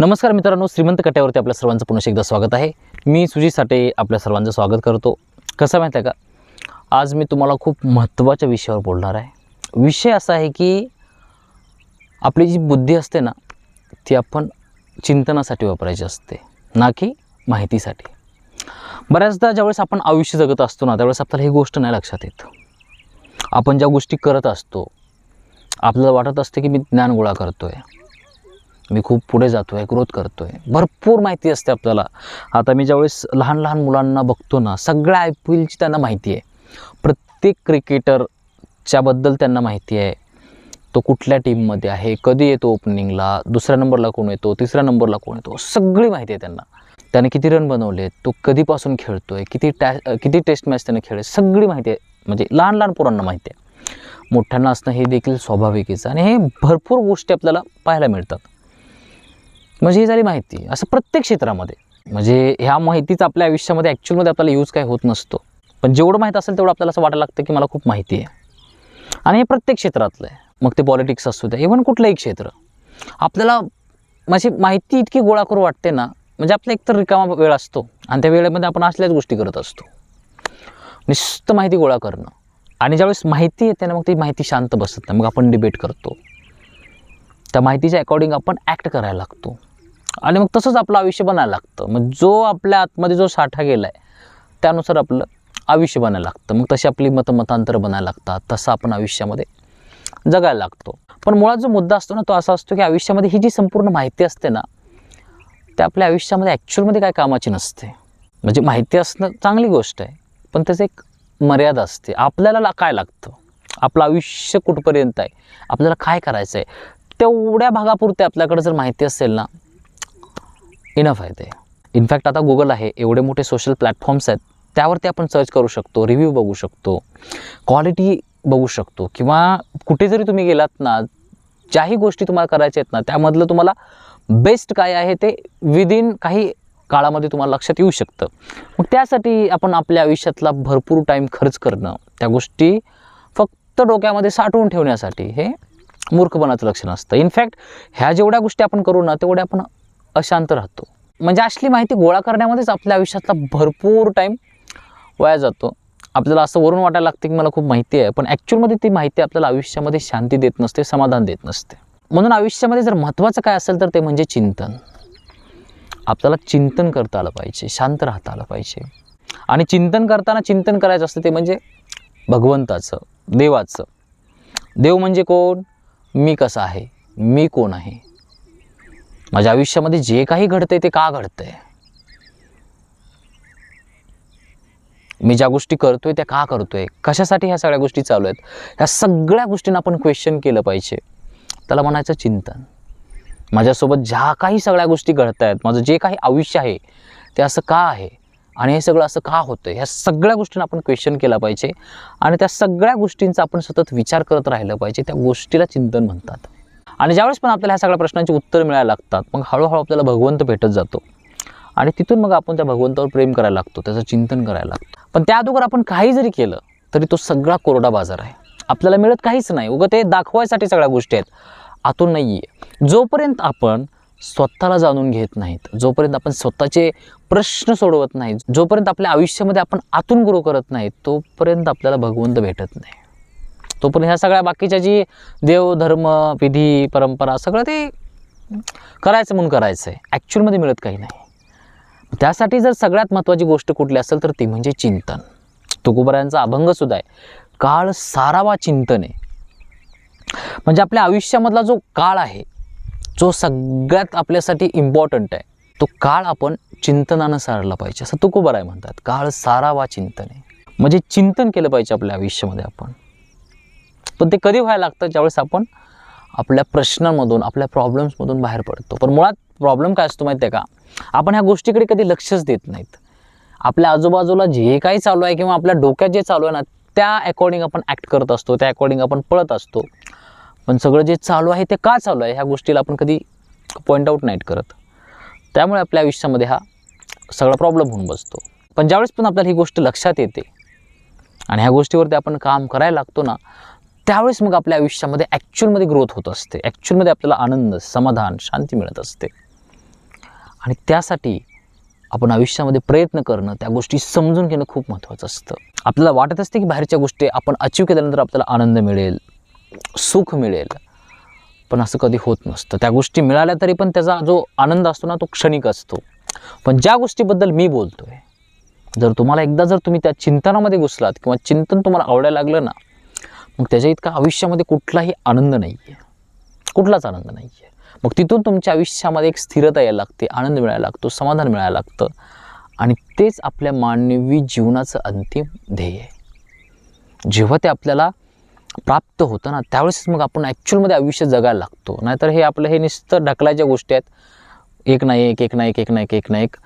नमस्कार मित्रांनो श्रीमंत कट्यावरती आपल्या सर्वांचं पुन्हा एकदा स्वागत आहे. मी सुजी साठे आपल्या सर्वांचं स्वागत करतो. कसं माहीत आहे का? आज मी तुम्हाला खूप महत्त्वाच्या विषयावर बोलणार आहे. विषय असा आहे की आपली जी बुद्धी असते ना ती आपण चिंतनासाठी वापरायची असते ना की माहितीसाठी. बऱ्याचदा ज्यावेळेस आपण आयुष्य जगत असतो ना त्यावेळेस आपल्याला ही गोष्ट नाही लक्षात येत. आपण ज्या गोष्टी करत असतो आपल्याला वाटत असते की मी ज्ञान गोळा करतो आहे मी खूप पुढे जातो आहे ग्रोथ करतो आहे भरपूर माहिती असते आपल्याला. आता मी ज्यावेळेस लहान लहान मुलांना बघतो ना सगळ्या आय पी एलची त्यांना माहिती आहे. प्रत्येक क्रिकेटरच्याबद्दल त्यांना माहिती आहे. तो कुठल्या टीममध्ये आहे कधी येतो ओपनिंगला दुसऱ्या नंबरला कोण येतो तिसऱ्या नंबरला कोण येतो सगळी माहिती आहे त्यांना. त्याने किती रन बनवले तो कधीपासून खेळतो आहे किती टॅ किती टेस्ट मॅच त्याने खेळले सगळी माहिती आहे. म्हणजे लहान लहान पोरांना माहिती आहे. मोठ्यांना असणं हे देखील स्वाभाविकच आणि हे भरपूर गोष्टी आपल्याला पाहायला मिळतात. म्हणजे ही झाली माहिती असं प्रत्येक क्षेत्रामध्ये. म्हणजे ह्या माहितीचा आपल्या आयुष्यामध्ये ॲक्च्युअलमध्ये आपल्याला यूज काय होत नसतो. पण जेवढं माहीत असेल तेवढं आपल्याला असं वाटायला लागतं की मला खूप माहिती आहे. आणि हे प्रत्येक क्षेत्रातलं आहे. मग ते पॉलिटिक्स असू द्या इव्हन कुठलंही क्षेत्र. आपल्याला म्हणजे माहिती इतकी गोळा करू वाटते ना म्हणजे आपला एकतर रिकामा वेळ असतो आणि त्या वेळेमध्ये आपण असल्याच गोष्टी करत असतो. निस्त माहिती गोळा करणं. आणि ज्यावेळेस माहिती येते ना मग ती माहिती शांत बसत नाही. मग आपण डिबेट करतो. त्या माहितीच्या अकॉर्डिंग आपण ॲक्ट करायला लागतो. आणि मग तसंच आपलं आयुष्य बनायला लागतं. मग जो आपल्या आतमध्ये जो साठा गेला आहे त्यानुसार आपलं आयुष्य बनायला लागतं. मग तशी आपली मतमतांतर बनायला लागतात. तसं आपण आयुष्यामध्ये जगायला लागतो. पण मुळात जो मुद्दा असतो ना तो असा असतो की आयुष्यामध्ये ही जी संपूर्ण माहिती असते ना ते आपल्या आयुष्यामध्ये ॲक्च्युअलमध्ये काय कामाची नसते. म्हणजे माहिती असणं चांगली गोष्ट आहे पण त्याचं एक मर्यादा असते. आपल्याला काय लागतं? आपलं आयुष्य कुठपर्यंत आहे? आपल्याला काय करायचं आहे तेवढ्या भागापुरते आपल्याकडे जर माहिती असेल ना इनफ आहे ते. इनफॅक्ट आता गुगल आहे एवढे मोठे सोशल प्लॅटफॉर्म्स आहेत त्यावरती आपण सर्च करू शकतो रिव्ह्यू बघू शकतो क्वालिटी बघू शकतो किंवा कुठे जरी तुम्ही गेलात ना ज्याही गोष्टी तुम्हाला करायच्या आहेत ना त्यामधलं तुम्हाला बेस्ट काय आहे ते विदिन काही काळामध्ये तुम्हाला लक्षात येऊ शकतं. मग त्यासाठी आपण आपल्या आयुष्यातला भरपूर टाईम खर्च करणं त्या गोष्टी फक्त डोक्यामध्ये साठवून ठेवण्यासाठी हे मूर्खपणाचं लक्षण असतं. इनफॅक्ट ह्या जेवढ्या गोष्टी आपण करू ना तेवढ्या आपण अशांत राहतो. म्हणजे असली माहिती गोळा करण्यामध्येच आपल्या आयुष्यातला भरपूर टाईम वाया जातो. आपल्याला असं वरून वाटायला लागतं की मला खूप माहिती आहे पण ॲक्च्युअलमध्ये ती माहिती आपल्याला आयुष्यामध्ये शांती देत नसते समाधान देत नसते. म्हणून आयुष्यामध्ये जर महत्त्वाचं काय असेल तर ते म्हणजे चिंतन. आपल्याला चिंतन करता आलं पाहिजे शांत राहता आलं पाहिजे. आणि चिंतन करताना चिंतन करायचं असतं ते म्हणजे भगवंताचं देवाचं. देव म्हणजे कोण? मी कसं आहे? मी कोण आहे? माझ्या आयुष्यामध्ये जे काही घडतंय ते का घडतंय? मी ज्या गोष्टी करतोय त्या का करतोय? कशासाठी ह्या सगळ्या गोष्टी चालू आहेत? ह्या सगळ्या गोष्टींना आपण क्वेश्चन केलं पाहिजे. त्याला म्हणायचं चिंतन. माझ्यासोबत ज्या काही सगळ्या गोष्टी घडत आहेत माझं जे काही आयुष्य आहे ते असं का आहे? आणि हे सगळं असं का होतं ह्या सगळ्या गोष्टींना आपण क्वेश्चन केला पाहिजे. आणि त्या सगळ्या गोष्टींचा आपण सतत विचार करत राहिलं पाहिजे. त्या गोष्टीला चिंतन म्हणतात. आणि ज्यावेळेस पण आपल्याला ह्या सगळ्या प्रश्नांची उत्तर मिळायला लागतात मग हळूहळू आपल्याला भगवंत भेटत जातो. आणि तिथून मग आपण त्या भगवंतावर प्रेम करायला लागतो त्याचं चिंतन करायला लागतो. पण त्या अगोदर आपण काही जरी केलं तरी तो सगळा कोरडा बाजार आहे. आपल्याला मिळत काहीच नाही. उगं ते दाखवायसाठी सगळ्या गोष्टी आहेत. आतून नाही आहे जोपर्यंत आपण स्वतःला जाणून घेत नाहीत जोपर्यंत आपण स्वतःचे प्रश्न सोडवत नाहीत जोपर्यंत आपल्या आयुष्यामध्ये आपण आतून ग्रो करत नाही तोपर्यंत आपल्याला भगवंत भेटत नाही. तोपर्यंत ह्या सगळ्या बाकीच्या जी देव धर्म विधी परंपरा सगळं ते करायचं म्हणून करायचं आहे ॲक्च्युअलमध्ये मिळत काही नाही. त्यासाठी जर सगळ्यात महत्त्वाची गोष्ट कुठली असेल तर ती म्हणजे चिंतन. तुकोबरायांचा अभंगसुद्धा आहे. काळ सारावा चिंतन आहे. म्हणजे आपल्या आयुष्यामधला जो काळ आहे जो सगळ्यात आपल्यासाठी इम्पॉर्टंट आहे तो काळ आपण चिंतनानं सारला पाहिजे. असं तुकोबराय म्हणतात. काळ सारावा चिंतन आहे. म्हणजे चिंतन केलं पाहिजे आपल्या आयुष्यामध्ये आपण. पण ते कधी व्हायला लागतं? ज्यावेळेस आपण आपल्या प्रश्नांमधून आपल्या प्रॉब्लेम्समधून बाहेर पडतो. पण मुळात प्रॉब्लेम काय असतो माहिती आहे का? आपण ह्या गोष्टीकडे कधी लक्षच देत नाहीत. आपल्या आजूबाजूला जे काही चालू आहे किंवा आपल्या डोक्यात जे चालू आहे ना त्या अकॉर्डिंग आपण ॲक्ट करत असतो त्या अकॉर्डिंग आपण पळत असतो. पण सगळं जे चालू आहे ते का चालू आहे ह्या गोष्टीला आपण कधी पॉईंट आऊट नाहीत करत. त्यामुळे आपल्या आयुष्यामध्ये हा सगळा प्रॉब्लेम होऊन बसतो. पण ज्यावेळेस पण आपल्याला ही गोष्ट लक्षात येते आणि ह्या गोष्टीवरती आपण काम करायला लागतो ना त्यावेळेस मग आपल्या आयुष्यामध्ये ॲक्च्युअलमध्ये ग्रोथ होत असते. ॲक्च्युअलमध्ये आपल्याला आनंद समाधान शांती मिळत असते. आणि त्यासाठी आपण आयुष्यामध्ये प्रयत्न करणं त्या गोष्टी समजून घेणं खूप महत्त्वाचं असतं. आपल्याला वाटत असते की बाहेरच्या गोष्टी आपण अचीव केल्यानंतर आपल्याला आनंद मिळेल सुख मिळेल. पण असं कधी होत नसतं. त्या गोष्टी मिळाल्या तरी पण त्याचा जो आनंद असतो ना तो क्षणिक असतो. पण ज्या गोष्टीबद्दल मी बोलतो आहे जर तुम्हाला एकदा जर तुम्ही त्या चिंतनामध्ये घुसलात किंवा चिंतन तुम्हाला आवडायला लागलं ना मग त्याच्या इतका आयुष्यामध्ये कुठलाही आनंद नाही आहे कुठलाच आनंद नाही आहे मग तिथून तुमच्या आयुष्यामध्ये एक स्थिरता यायला लागते आनंद मिळायला लागतो समाधान मिळायला लागतं. आणि तेच आपल्या मानवी जीवनाचं अंतिम ध्येय आहे. जेव्हा ते आपल्याला प्राप्त होतं ना त्यावेळेस मग आपण ॲक्च्युअलमध्ये आयुष्य जगायला लागतो. नाहीतर हे आपलं हे नुसतं ढकलायच्या गोष्टी आहेत. एक ना एक एक ना एक एक ना एक एक ना एक.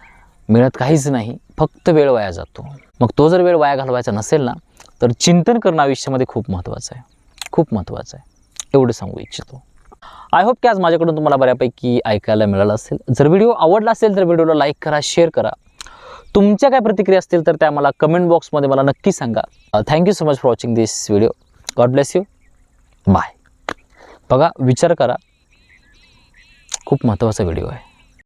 मिळत काहीच नाही. फक्त वेळ वाया जातो. मग तो जर वेळ वाया घालवायचा नसेल ना तर चिंतन करणं आयुष्यामध्ये खूप महत्त्वाचं आहे. खूप महत्त्वाचं आहे. एवढं सांगू इच्छितो. आय होप की आज माझ्याकडून तुम्हाला बऱ्यापैकी ऐकायला मिळालं असेल. जर व्हिडिओ आवडला असेल तर व्हिडिओला लाईक करा शेअर करा. तुमच्या काय प्रतिक्रिया असतील तर त्या मला कमेंट बॉक्समध्ये मला नक्की सांगा. Thank you so much for watching this video God bless you bye बघा विचार करा. खूप महत्त्वाचा व्हिडिओ आहे.